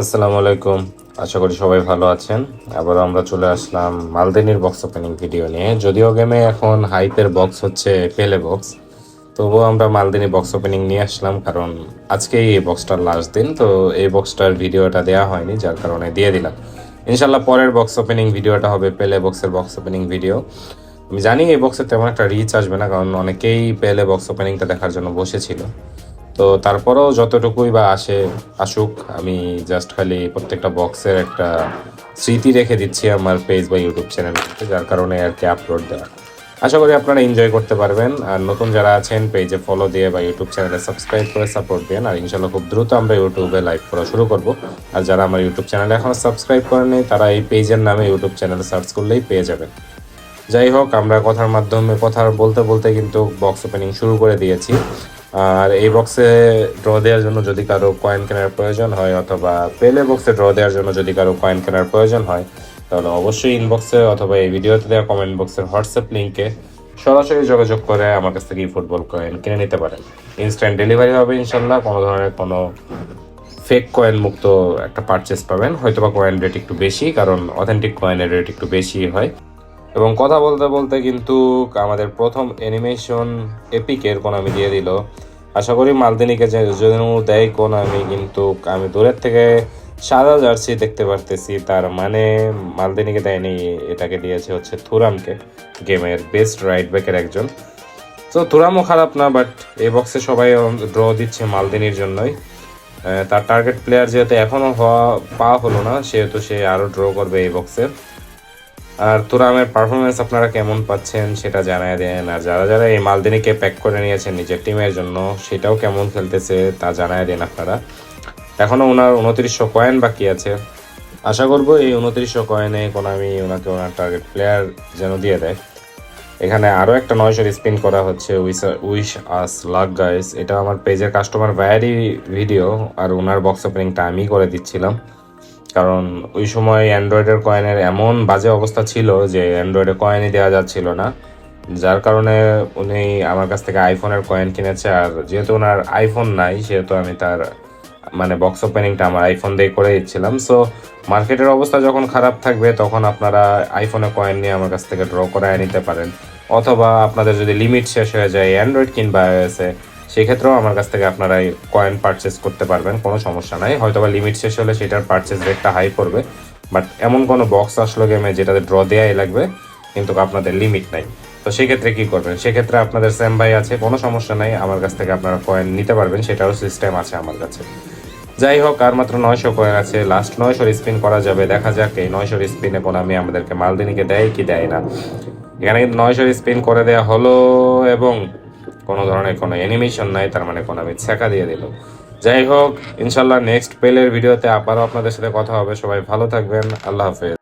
আসসালামু আলাইকুম। আশা করি সবাই ভালো আছেন। আবার আমরা চলে আসলাম মালদিনীর বক্স ওপেনিং ভিডিও নিয়ে। যদিও গেমে এখন হাইপের বক্স হচ্ছে পেলে বক্স তবুও আমরা মালদিনী বক্স ওপেনিং নিয়ে আসলাম কারণ আজকেই এই বক্সটার লাস্ট দিন, তো এই বক্সটার ভিডিওটা দেওয়া হয়নি, যার কারণে দিয়ে দিলাম। ইনশাল্লাহ পরের বক্স ওপেনিং ভিডিওটা হবে পেলে বক্সের বক্স ওপেনিং ভিডিও আমি জানি এই বক্সের তেমন একটা রিচ আসবে না, কারণ অনেকেই পেলে বক্স ওপেনিংটা দেখার জন্য বসেছিল। তো তারপরেও যতটুকুই বা আসে, আসুক, আমি জাস্ট খালি প্রত্যেকটা বক্সের একটা স্মৃতি রেখে দিচ্ছি আমার পেজ বা ইউটিউব চ্যানেলটিতে যার কারণে আর কি আপলোড দেওয়া। আশা করি আপনারা এনজয় করতে পারবেন। আর নতুন যারা আছেন পেজে ফলো দিয়ে বা ইউটিউব চ্যানেলে সাবস্ক্রাইব করে সাপোর্ট দেন। আর ইনশাল্লাহ খুব দ্রুত আমরা ইউটিউবে লাইভ করা শুরু করব। আর যারা আমার ইউটিউব চ্যানেলে এখনও সাবস্ক্রাইব করেনি তারা এই পেজের নামে ইউটিউব চ্যানেলে সার্চ করলেই পেয়ে যাবেন। যাই হোক, আমরা কথার মাধ্যমে কথা বলতে বলতে কিন্তু বক্স ওপেনিং শুরু করে দিয়েছি। আর এই বক্সে ড্র দেওয়ার জন্য যদি কারও কয়েন কেনার প্রয়োজন হয় অথবা পেলে বক্সে ড্র দেওয়ার জন্য যদি কারও কয়েন কেনার প্রয়োজন হয়, তাহলে অবশ্যই ইনবক্সে অথবা এই ভিডিওতে দেওয়া কমেন্ট বক্সের হোয়াটসঅ্যাপ লিঙ্কে সরাসরি যোগাযোগ করে আমার কাছ থেকে ফুটবল কয়েন কিনে নিতে পারেন। ইনস্ট্যান্ট ডেলিভারি হবে ইনশাল্লাহ কোনো ধরনের কোনো ফেক কয়েন মুক্ত একটা পারচেস পাবেন। হয়তো বা কয়েন রেট একটু বেশি, কারণ অথেন্টিক কয়েনের রেট একটু বেশি হয়। এবং কথা বলতে বলতে কিন্তু আমাদের প্রথম অ্যানিমেশন এপিকের কোন আমি দিয়ে দিল। আশা করি মালদিনীকে যদি দেয় কোন আমি, কিন্তু আমি দূরের থেকে সাদা জার্সি দেখতে পারতেছি। তার মানে মালদিনীকে দেয়নি, এটাকে দিয়েছে হচ্ছে থুরামকে, গেমের বেস্ট রাইট ব্যাকের একজন। তো থুরামও খারাপ না বাট এই বক্সে সবাই ড্র দিচ্ছে মালদিনীর জন্যই। তার টার্গেট প্লেয়ার যেহেতু এখনও হওয়া, পাওয়া হলো না, সেহেতু সে আরও ড্র করবে এই বক্সে আর তোরামের পারফরমেন্স আপনারা কেমন পাচ্ছেন সেটা জানায় দেন। আর যারা যারা এই মালদিনীকে প্যাক করে নিয়েছেন নিজের টিমের জন্য, সেটাও কেমন খেলতেছে তা জানায় দেন আপনারা। এখনও ওনার উনত্রিশশো কয়েন বাকি আছে। আশা করব এই উনত্রিশশো কয়েনে কোনামি ওনাকে ওনার টার্গেট প্লেয়ার যেন দিয়ে দেয়। এখানে আরও একটা নয়শোর স্পিন করা হচ্ছে wish wish us luck guys এটা আমার পেজের কাস্টমার ভ্যারি ভিডিও আর ওনার বক্স ওপেনিংটা আমি করে দিচ্ছিলাম। কারণ ওই সময় অ্যান্ড্রয়েডের কয়েনের এমন বাজে অবস্থা ছিল যে অ্যান্ড্রয়েডে কয়েনই দেওয়া যাচ্ছিল না। যার কারণে উনি আমার কাছ থেকে আইফোনের কয়েন কিনেছে আর যেহেতু ওনার আইফোন নাই, সেহেতু আমি তার মানে বক্স ওপেনিংটা আমার আইফোন দিয়ে করে দিচ্ছিলাম। সো মার্কেটের অবস্থা যখন খারাপ থাকবে, তখন আপনারা আইফোনে কয়েন নিয়ে আমার কাছ থেকে ড্র করায় নিতে পারেন। অথবা আপনাদের যদি লিমিট শেষ হয়ে যায় অ্যান্ড্রয়েড কিংবা আইওএসে সেক্ষেত্রেও আমার কাছ থেকে আপনারা কয়েন পারচেস করতে পারবেন, কোনো সমস্যা নাই। হয়তো বা লিমিট শেষ হলে সেটার পারচেস রেটটা হাই পড়বে বাট এমন কোনো বক্স আসলো গেমে যেটাতে ড্র দেওয়াই লাগবে, কিন্তু আপনাদের লিমিট নাই। তো সেক্ষেত্রে কী করবেন? সেক্ষেত্রে আপনাদের স্যাম ভাই আছে, কোনো সমস্যা নাই, আমার কাছ থেকে আপনারা কয়েন নিতে পারবেন, সেটারও সিস্টেম আছে আমার কাছে। যাই হোক, আর মাত্র নয়শো কয়েন আছে লাস্ট নয়শোর স্পিন করা যাবে, দেখা যাক এই নয়শোর স্পিনে কোনো আমি আমাদেরকে মালদিনীকে দেয় কি দেয় না। এখানে কিন্তু নয়শোর স্পিন করে দেওয়া হলো, এবং কোনো ধরনের কোনো অ্যানিমেশন নাই, তার মানে কোনো আমি ছেঁকা দিয়ে দিল। যাই হোক ইনশাল্লাহ নেক্সট পেলের ভিডিওতে আবারও আপনাদের সাথে কথা হবে। সবাই ভালো থাকবেন। আল্লাহ হাফেজ।